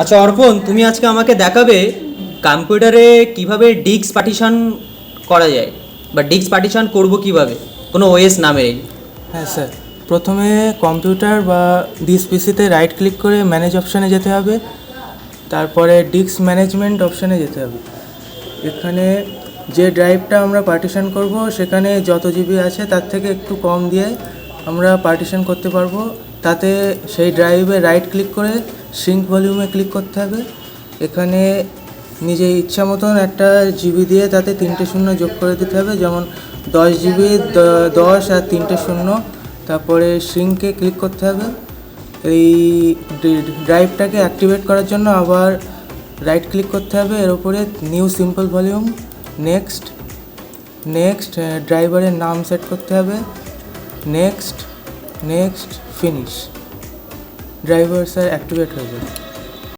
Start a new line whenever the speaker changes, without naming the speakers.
আচ্ছা অর্পণ, তুমি আজকে আমাকে দেখাবে কম্পিউটারে কীভাবে ডিস্ক পার্টিশন করা যায় বা ডিস্ক পার্টিশন করব কীভাবে? কোনো ওএস নামে
হ্যাঁ স্যার। প্রথমে কম্পিউটার বা ডিস পিসিতে রাইট ক্লিক করে ম্যানেজ অপশানে যেতে হবে। তারপরে ডিস্ক ম্যানেজমেন্ট অপশানে যেতে হবে। এখানে যে ড্রাইভটা আমরা পার্টিশন করব, সেখানে যত জিবি আছে তার থেকে একটু কম দিয়ে আমরা পার্টিশন করতে পারব। তাতে সেই ড্রাইভে রাইট ক্লিক করে সিঙ্ক ভলিউমে ক্লিক করতে হবে। এখানে নিজে ইচ্ছা মতন একটা জিবি দিয়ে তাতে তিনটে শূন্য যোগ করে দিতে হবে। যেমন দশ জিবি দশ আর তিনটে শূন্য। তারপরে সিঙ্কে ক্লিক করতে হবে। এই ড্রাইভটাকে অ্যাক্টিভেট করার জন্য আবার রাইট ক্লিক করতে হবে। এর উপরে new simple volume next next ড্রাইভারের নাম সেট করতে হবে। Next next finish driver sir activate হয়ে যাবে।